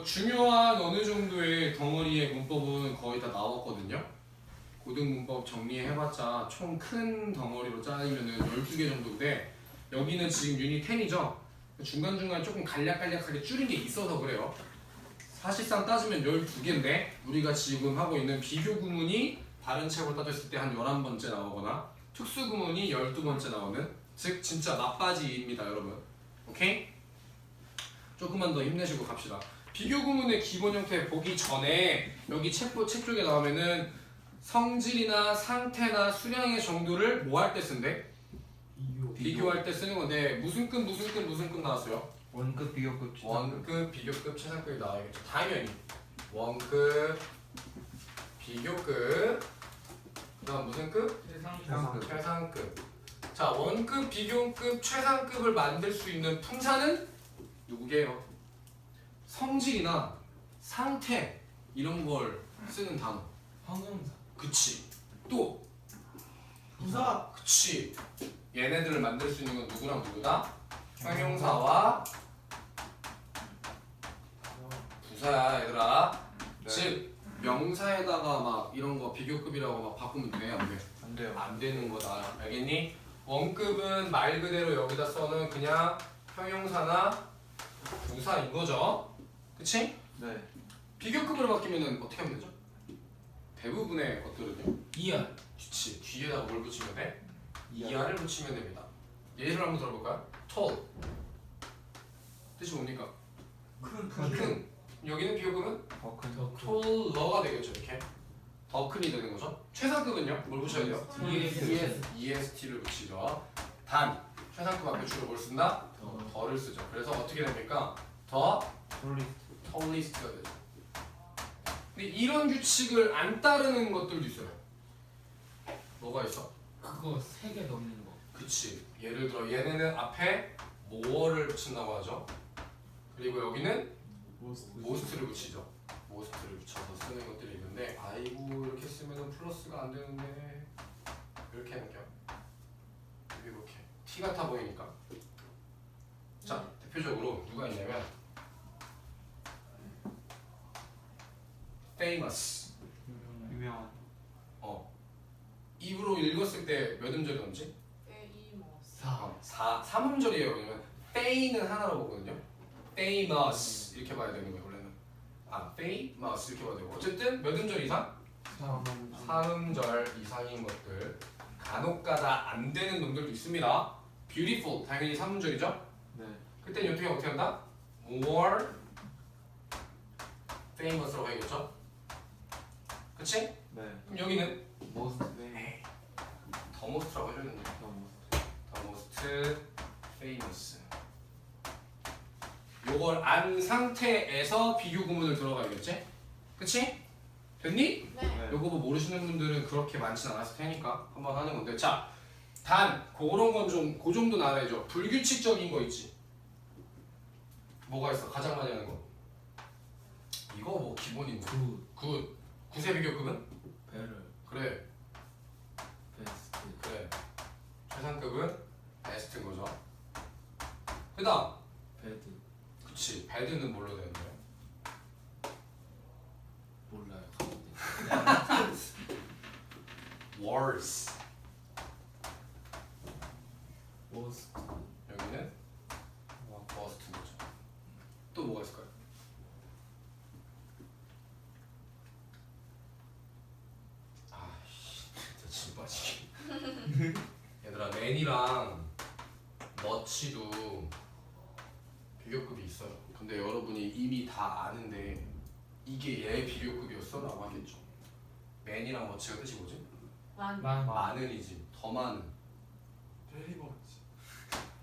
뭐 중요한 어느 정도의 덩어리의 문법은 거의 다 나왔거든요. 고등 문법 정리해봤자 총 큰 덩어리로 짜이면은 12개 정도인데 여기는 지금 유닛 10이죠. 중간중간 조금 간략간략하게 줄인 게 있어서 그래요. 사실상 따지면 12개인데 우리가 지금 하고 있는 비교 구문이 다른 책으로 따졌을 때 한 11번째 나오거나 특수 구문이 12번째 나오는 즉 진짜 막바지입니다 여러분 오케이? 조금만 더 힘내시고 갑시다 비교 구문의 기본 형태 보기 전에 여기 책, 책 쪽에 나오면은 성질이나 상태나 수량의 정도를 뭐 할 때 쓴대? 비교. 비교할 때 쓰는 건데 무슨 급 무슨 급 무슨 급 나왔어요? 원급 비교급 최상급. 원급, 비교급, 최상급이 나와야겠죠. 당연히 원급, 비교급, 그다음 무슨 급? 최상급. 최상급. 자, 원급, 비교급, 최상급을 만들 수 있는 품사는 누구게요? 성질이나 상태 이런 걸 쓰는 단어. 황금사 그치. 또 부사 그치. 얘네들을 만들 수 있는 건 누구랑 누구다? 형용사와 부사야 얘들아. 네. 즉 명사에다가 막 이런 거 비교급이라고 막 바꾸면 돼? 안 돼? 안 돼요. 안 되는 거다. 알겠니? 원급은 말 그대로 여기다 써는 그냥 형용사나 부사인 거죠. 그치? 네. 비교급으로 바뀌면은 어떻게 하면 되죠? 대부분의 것들은요. 이알 그치. 뒤에다가 뭘 붙이면 돼? 이하를 붙이면 됩니다. 예를 한번 들어볼까요? tall. 뜻이 뭡니까? 큰 큰. 여기는 비교급은 더 큰. 더 큰. taller 되겠죠, 이렇게. 더 큰이 되는 거죠. 최상급은요? 뭘 붙여야 돼요? ES. EST를 붙이죠. 단 최상급 앞에 주로 뭘 쓴다? 더. 더를 쓰죠. 그래서 어떻게 됩니까? 더 tallest가 되죠. 근데 이런 규칙을 안 따르는 것들도 있어요. 뭐가 있어? 그거 세 개 넘는 거 그치. 예를 들어 얘네는 앞에 more를 붙인다고 하죠. 그리고 여기는 most를 붙이죠. most를 붙여서 쓰는 것들이 있는데 아이고 이렇게 쓰면은 플러스가 안 되는데 이렇게 해놓을게요. 이렇게 T 같아 보이니까. 자 대표적으로 누가 있냐면 famous 유명한. 어 입으로 읽었을 때 몇 음절이 넘지? 사 어, 4, 3음절이에요. 왜냐면 페이는 하나로 보거든요. famous 이렇게 봐야 되는 거예요, 원래는. 아, famous 이렇게 봐야 되고. 어쨌든 몇 음절 이상? 사람. 3음절 이상인 것들. 간혹가다 안 되는 놈들도 있습니다. beautiful 당연히 3음절이죠. 네. 그때 어떻게 어떻게 한다? more famous라고 해야겠죠. 그치? 네. 그럼 여기는 most famous. 더 most라고 해줘야 된다. 너무. the most famous. 요걸 안 상태에서 비교 구문을 들어가야겠지? 그치? 됐니? 네. 요거 뭐 모르시는 분들은 그렇게 많진 않았을 테니까 한번 하는 건데 자, 단 그런 건 좀 그 정도는 알아야죠. 불규칙적인 거 있지. 뭐가 있어? 가장 많이 하는 거. 이거 뭐. 굿 굿. 구세 비교급은? 베를 그래. 베스트 그래. 최상급은 베스트인 거죠. 그다음 배드 그치 배드는 뭘로 되는데? 몰라요 가운데 worse 워스트 여기는 worst인 거죠. 또 뭐가 있을까요? 아씨 진짜 진 빠지기. 맨이랑 너치도 비교급이 있어요. 근데 여러분이 이미 다 아는데 이게 얘 비교급이었어? 라고 하겠죠. 맨이랑 너치가 뜻이 뭐지? 만 만 많은이지. 더 많은.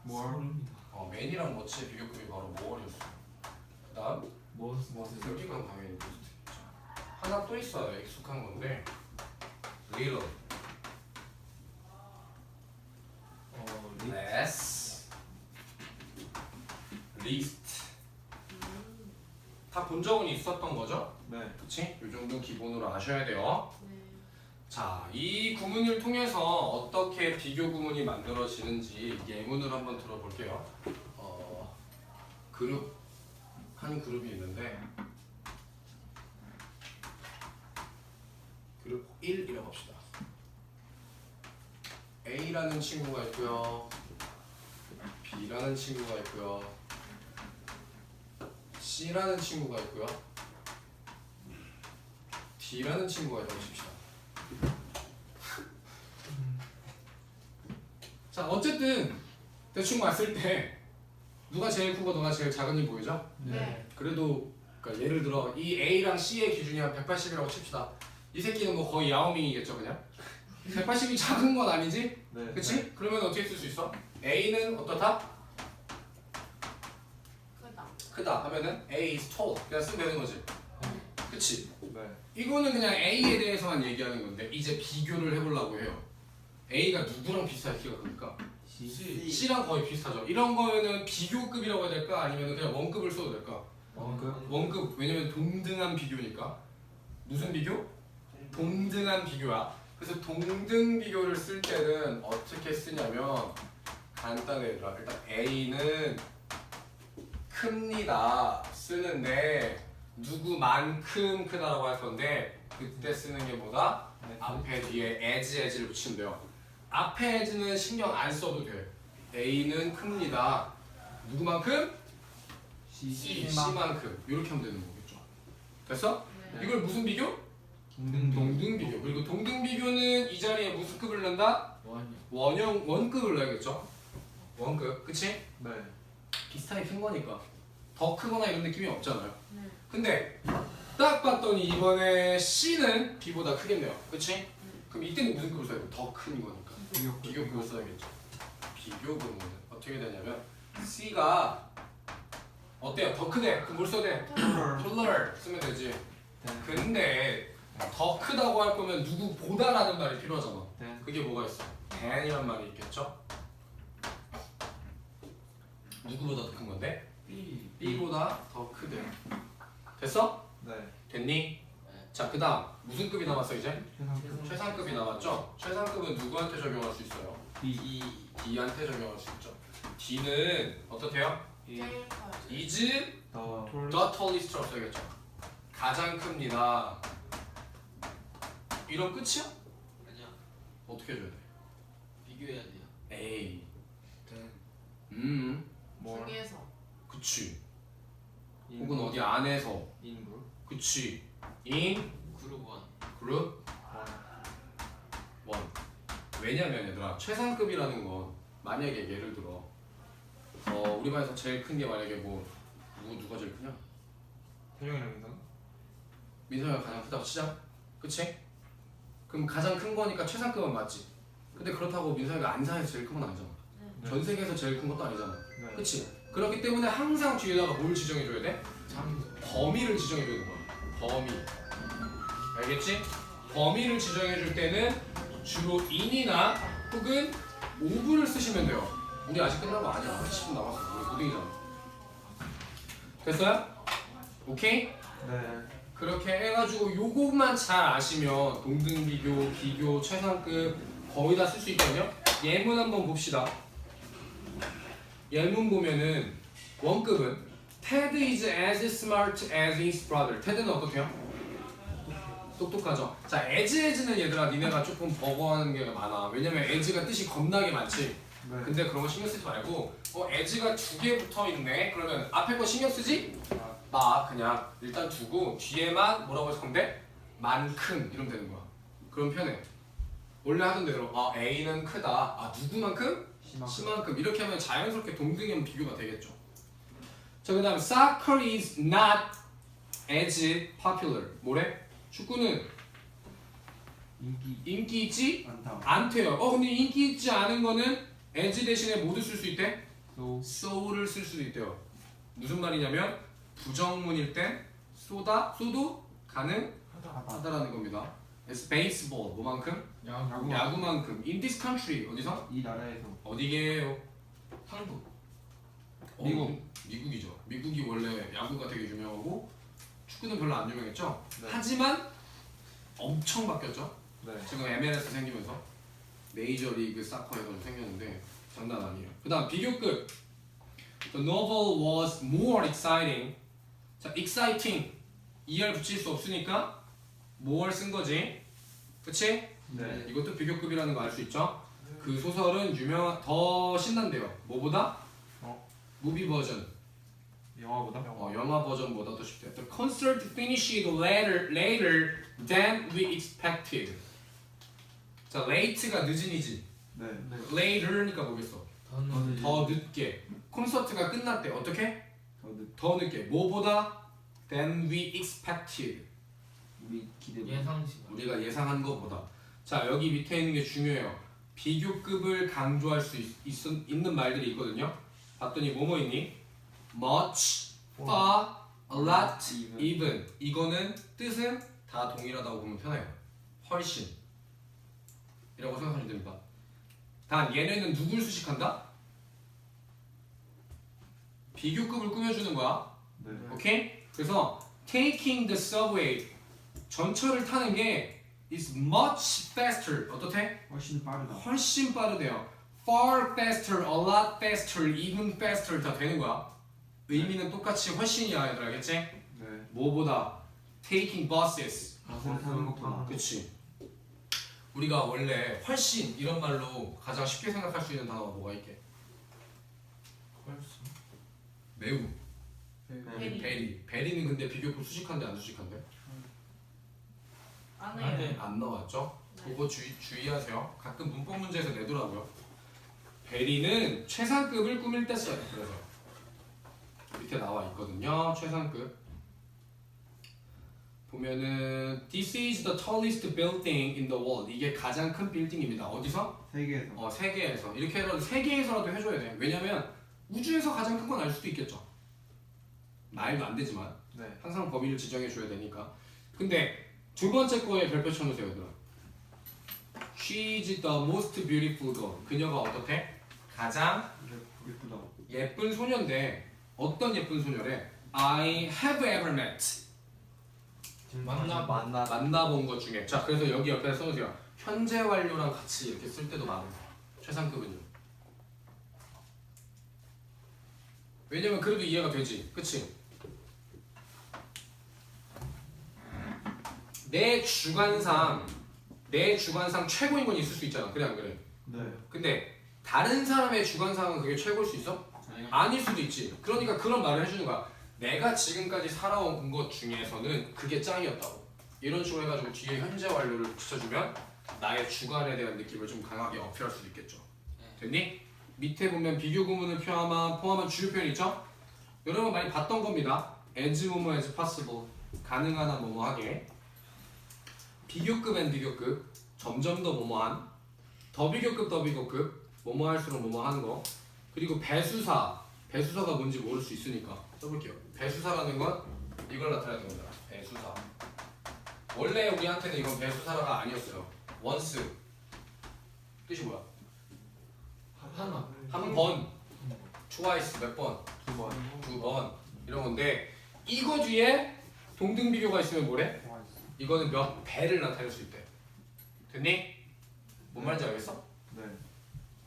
뭘? 소름이다. 어, 맨이랑 머치의 비교급이 바로 모어였어. 그 다음? 워스트 여기가 당연히 모스트겠죠. 하나 또 있어요. 익숙한 건데 little, 어 본 적은 있었던 거죠? 네. 그치? 이 정도 기본으로 아셔야 돼요. 네. 자, 이 구문을 통해서 어떻게 비교 구문이 만들어지는지 예문을 한번 들어볼게요. 어, 그룹, 한 그룹이 있는데, 그룹 1이라고 합시다. A라는 친구가 있고요. B라는 친구가 있고요. C라는 친구가 있고요. D라는 친구가 있다고 칩시다. 자, 어쨌든 대충 봤을 때 누가 제일 크고 누가 제일 작은지 보이죠? 네. 그래도 그러니까 예를 들어 이 A랑 C의 기준이 한 180이라고 칩시다. 이 새끼는 뭐 거의 야오밍이겠죠 그냥? 180이 작은 건 아니지? 네. 그치? 그러면 어떻게 쓸 수 있어? A는 어떻다? 크다. 하면은 A is tall 그냥 쓰면 되는 거지 그치? 네. 이거는 그냥 A에 대해서만 얘기하는 건데 이제 비교를 해보려고 해요 A가 누구랑 비슷하게 키가 큽니까? C. C랑 거의 비슷하죠 이런 거는 비교급이라고 해야 될까? 아니면 그냥 원급을 써도 될까? 원급. 원급 왜냐면 동등한 비교니까 무슨 비교? 동등한 비교야 그래서 동등 비교를 쓸 때는 어떻게 쓰냐면 간단해 얘들아 일단 A는 큽니다 쓰는데 누구만큼 크다라고 할 건데 그때 쓰는 게 뭐다? 네. 앞에 뒤에 as as를 붙이면 돼요 앞에 as는 신경 안 써도 돼 A는 큽니다 누구만큼? C. C, C만큼 이렇게 하면 되는 거겠죠. 됐어? 네. 이걸 무슨 비교? 동등. 동등 비교. 그리고 동등 비교는 이 자리에 무슨 급을 넣는다? 원이요. 원형 원급을 넣어야겠죠. 원급, 그치? 네. 비슷하게 큰 거니까 더 크거나 이런 느낌이 없잖아요. 네. 근데 딱 봤더니 이번에 C는 B보다 크겠네요. 그치? 그럼 이때는 무슨 급을 써야 돼? 더큰 거니까. 비교. 비교급을 써야겠죠. 비교급은 어떻게 되냐면 C가 어때요? 더 크대? 그럼 뭘 써야 돼? taller 쓰면 되지. 네. 근데 더 크다고 할 거면 누구보다라는 말이 필요하잖아. 네. 그게 뭐가 있어? than이란 말이 있겠죠? 누구보다 더 큰 건데? B. B보다 더 크대. 됐어? 네. 됐니? 자, 그 다음 무슨 급이 남았어 이제? 최상급. 최상급이 남았죠? 최상급은 누구한테 적용할 수 있어요? B. D한테 적용할 수 있죠. D는 어떻대요? 제일 커요. is 더. the tallest라고 써야겠죠. 가장 큽니다. 이런 끝이야? 아니야. 어떻게 해줘야 돼? 비교해야 돼요. 에이. 네. 음. more. 중에서 그치. 혹은 어디 안에서. in group. 그치. in 그룹 원. one. 1. 왜냐면 얘들아 최상급이라는 건 만약에 예를 들어 어 우리 반에서 제일 큰 게 만약에 뭐 누구 누가 제일 크냐? 태종이랑 민성. 민성이가 가장 크다고 치자. 그치? 그럼 가장 큰 거니까 최상급은 맞지. 근데 그렇다고 민성이가 안산에서 제일 큰 건 아니잖아. 네. 전 세계에서 제일 큰 것도 아니잖아. 네. 그치? 그렇기 때문에 항상 뒤에다가 뭘 지정해줘야 돼? 참. 범위를 지정해줘야 되는 거야. 범위. 알겠지? 범위를 지정해줄 때는 주로 in이나 혹은 ove를 쓰시면 돼요. 우리 아직 끝난 거 아니야. 10분 남았어. 우리 고등이잖아. 됐어요? 오케이? 네. 그렇게 해가지고 요것만 잘 아시면 동등 비교, 비교, 최상급 거의 다 쓸 수 있거든요. 예문 한번 봅시다. 예문 보면은 원급은 Ted is as smart as his brother. 테드는 어떻게요? 똑똑하죠. 자, as as는 얘들아 니네가 조금 버거워하는 게 많아. 왜냐면 as가 뜻이 겁나게 많지. 네. 근데 그런 거 신경 쓰지 말고 어 as가 두 개 붙어 있네. 그러면 앞에 거 신경 쓰지? 마 그냥 일단 두고 뒤에만 뭐라고 해서 건데 만큼 이러면 되는 거야. 그럼 편해. 원래 하던 대로 아 A는 크다. 아 누구만큼? C만큼 이렇게 하면 자연스럽게 동등하면 비교가 되겠죠. 자 그다음 soccer is not as popular. 뭐래? 축구는 인기 인기 있지 많다. 않대요. 어 근데 인기 있지 않은 거는 as 대신에 뭐도 쓸수 있대? So. so를 쓸 수도 있대요. 무슨 말이냐면 부정문일 땐 쏘다 쏘도 가능하다라는 겁니다. It's baseball 뭐만큼? 야구. 야구만큼. In this country 어디서? 이 나라에서. 어디게요? 한국. 어, 미국. 미국이죠. 미국이 원래 야구가 되게 유명하고 축구는 별로 안 유명했죠. 네. 하지만 엄청 바뀌었죠. 네. 지금 MLS 생기면서 메이저리그 사커 해가지고 생겼는데 장난 아니에요. 그다음 비교급. The novel was more exciting. 자, exciting. er 붙일 수 없으니까 more 쓴 거지. 그치? 네. 이것도 비교급이라는 거 알 수 있죠? 그 소설은 유명 더 신난데요. 뭐보다? 어? 무비 버전. 영화보다? 어, 영화 버전보다 더 쉽대요. The concert finished later later than we expected. 자, late가 늦은이지. 네. later니까 뭐겠어? 더는 더 늦게. 콘서트가 끝났대. 어떻게? 더 늦. 더 늦게. 뭐보다? than we expected. 우리 기대. 예상 시간. 우리가 예상한 것보다. 자, 여기 밑에 있는 게 중요해요. 비교급을 강조할 수 있, 있, 있는 말들이 있거든요. 봤더니 뭐뭐 있니? much, far, a lot, Even. even. 이거는 뜻은 다 동일하다고 보면 편해요. 훨씬. 이라고 생각하시면 됩니다. 단 얘네는 누굴 수식한다? 비교급을 꾸며주는 거야. 네. 오케이? 그래서 taking the subway 전철을 타는 게 is much faster. 어떻대? 훨씬 빠르다. 훨씬 빠르대요. far faster, a lot faster, even faster 다 되는 거야. 의미는 똑같이 훨씬이야, 얘들 알겠지? 네. 뭐보다 taking buses. 버스를 타는 것보다. 그치? 우리가 원래 훨씬 이런 말로 가장 쉽게 생각할 수 있는 단어가 뭐가 있게? 훨씬. 매우. 베리. 베리. 베리는 근데 비교급 수식한데 안 수식한데? 안안 해요. 해. 안 나왔죠? 네. 그거 주의, 주의하세요. 가끔 문법 문제에서 내더라고요. 베리는 최상급을 꾸밀 때 써요. 그래서 밑에 나와 있거든요. 최상급. 보면은 This is the tallest building in the world. 이게 가장 큰 빌딩입니다. 어디서? 세계에서. 어, 세계에서. 이렇게라도 세계에서라도 해줘야 돼. 왜냐면 우주에서 가장 큰 건 알 수도 있겠죠. 말도 안 되지만. 네. 항상 범위를 지정해 줘야 되니까. 근데 두 번째 거에 별표 쳐놓으세요, 얘들아. She is the most beautiful girl. 그녀가 어떻대? 가장 네. 예쁘다. 예쁜 소녀인데 어떤 예쁜 소녀래? I have ever met. 만나 만나. 만나본 것 중에. 자, 그래서 여기 옆에 써놓으세요. 현재 완료랑 같이 이렇게 쓸 때도 많아요. 최상급은요. 왜냐면 그래도 이해가 되지. 그치? 내 주관상 내 주관상 최고인 건 있을 수 있잖아. 그래 안 그래? 네. 근데 다른 사람의 주관상은 그게 최고일 수 있어? 아닐 수도 있지. 그러니까 그런 말을 해주는 거야. 내가 지금까지 살아온 것 중에서는 그게 짱이었다고. 이런 식으로 해가지고 뒤에 현재 완료를 붙여주면 나의 주관에 대한 느낌을 좀 강하게 어필할 수도 있겠죠. 됐니? 밑에 보면 비교 구문을 포함한, 포함한 주요 표현 있죠? 여러분 많이 봤던 겁니다. as 뭐뭐 as possible 가능한 한 뭐뭐 하게 비교급 앤 비교급 점점 더 뭐뭐한 더 비교급 더 비교급 뭐뭐 할수록 뭐뭐 하는 거. 그리고 배수사 배수사가 뭔지 모를 수 있으니까 써볼게요. 배수사라는 건 이걸 나타내는 겁니다. 배수사. 원래 우리한테는 이건 배수사가 아니었어요. 원스 뜻이 뭐야? 하나. 한 번, twice 몇 번, 두 번. 두 번. 이런 건데 이거 뒤에 동등 비교가 있으면 뭐래? 이거는 몇 배를 나타낼 수 있대. 됐니? 뭔 말인지 알겠어? 네.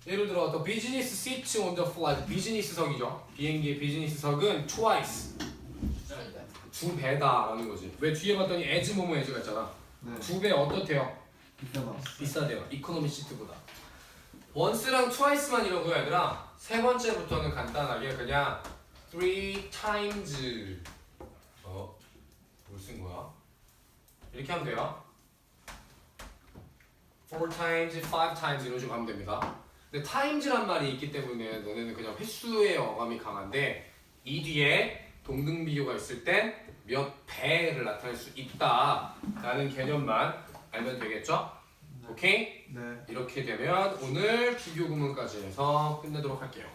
예를 들어 the business seats on the flight 비즈니스석이죠. 비행기의 비즈니스석은 twice 두 배다라는 거지. 왜 뒤에 봤더니 as 뭐뭐 as가 있잖아. 네. 두 배 어떻대요? 비싸다. 비싸대요. 이코노미 시트보다. once랑 twice만 이러고요, 얘들아. 세 번째부터는 간단하게 그냥 three times. 어, 뭘 쓴 거야? 이렇게 하면 돼요. four times, five times 이런 식으로 하면 됩니다. 근데 times란 말이 있기 때문에 너네는 그냥 횟수의 어감이 강한데 이 뒤에 동등 비교가 있을 땐 몇 배를 나타낼 수 있다라는 개념만 알면 되겠죠? 오케이? 네. 이렇게 되면 오늘 비교 구문까지 해서 끝내도록 할게요.